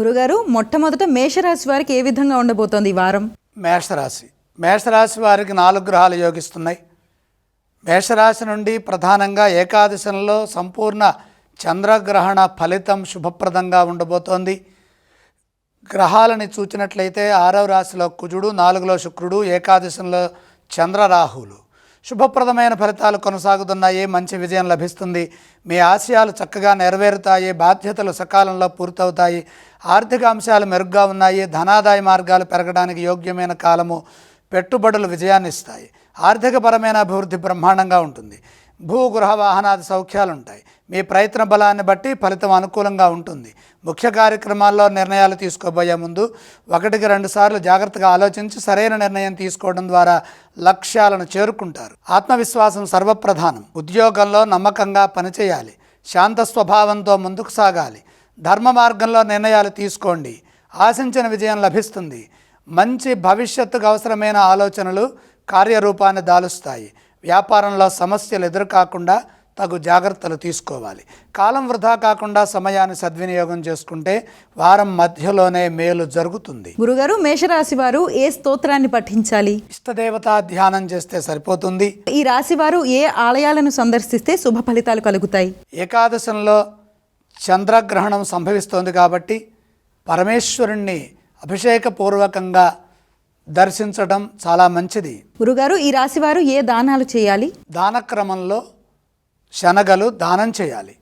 గురుగారు మొట్టమొదట మేషరాశి వారికి ఏ విధంగా ఉండబోతోంది ఈ వారం? మేషరాశి. మేషరాశి వారికి నాలుగు గ్రహాలు యోగిస్తున్నాయి. మేషరాశి నుండి ప్రధానంగా ఏకాదశంలో సంపూర్ణ చంద్రగ్రహణ ఫలితం శుభప్రదంగా ఉండబోతోంది. గ్రహాలని చూచినట్లయితే ఆరవ రాశిలో కుజుడు నాలుగులో శుక్రుడు ఏకాదశంలో చంద్రరాహులు శుభప్రదమైన ఫలితాలు కొనసాగుతున్నాయి మంచి విజయం లభిస్తుంది. మీ ఆశయాలు చక్కగా నెరవేరుతాయి బాధ్యతలు సకాలంలో పూర్తవుతాయి. ఆర్థిక అంశాలు మెరుగ్గా ఉన్నాయి ధనాదాయ మార్గాలు పెరగడానికి యోగ్యమైన కాలము పెట్టుబడులు విజయాన్ని ఇస్తాయి. ఆర్థికపరమైన అభివృద్ధి బ్రహ్మాండంగా ఉంటుంది. భూగృహ వాహనాది సౌఖ్యాలు ఉంటాయి. మీ ప్రయత్న బలాన్ని బట్టి ఫలితం అనుకూలంగా ఉంటుంది. ముఖ్య కార్యక్రమాల్లో నిర్ణయాలు తీసుకోబోయే ముందు ఒకటికి రెండు సార్లు జాగ్రత్తగా ఆలోచించి సరైన నిర్ణయం తీసుకోవడం ద్వారా లక్ష్యాలను చేరుకుంటారు. ఆత్మవిశ్వాసం సర్వప్రధానం. ఉద్యోగంలో నమ్మకంగా పనిచేయాలి. శాంత స్వభావంతో ముందుకు సాగాలి. ధర్మ మార్గంలో నిర్ణయాలు తీసుకోండి. ఆశించిన విజయం లభిస్తుంది. మంచి భవిష్యత్తుకు అవసరమైన ఆలోచనలు కార్యరూపాన్ని దాలుస్తాయి. వ్యాపారంలో సమస్యలు ఎదురుకాకుండా తగు జాగ్రత్తలు తీసుకోవాలి. కాలం వృధా కాకుండా సమయాన్ని సద్వినియోగం చేసుకుంటే వారం మధ్యలోనే మేలు జరుగుతుంది. గురుగారు మేషరాశి వారు ఏ స్తోత్రాన్ని పఠించాలి? ఇష్టదేవతా ధ్యానం చేస్తే సరిపోతుంది. ఈ రాశి వారు ఏ ఆలయాలను సందర్శిస్తే శుభ ఫలితాలు కలుగుతాయి? ఏకాదశంలో చంద్రగ్రహణం సంభవిస్తోంది కాబట్టి పరమేశ్వరుణ్ణి అభిషేకపూర్వకంగా దర్శించడం చాలా మంచిది. గురుగారు ఈ రాశి వారు ఏ దానాలు చేయాలి? దానక్రమంలో శనగలు దానం చేయాలి.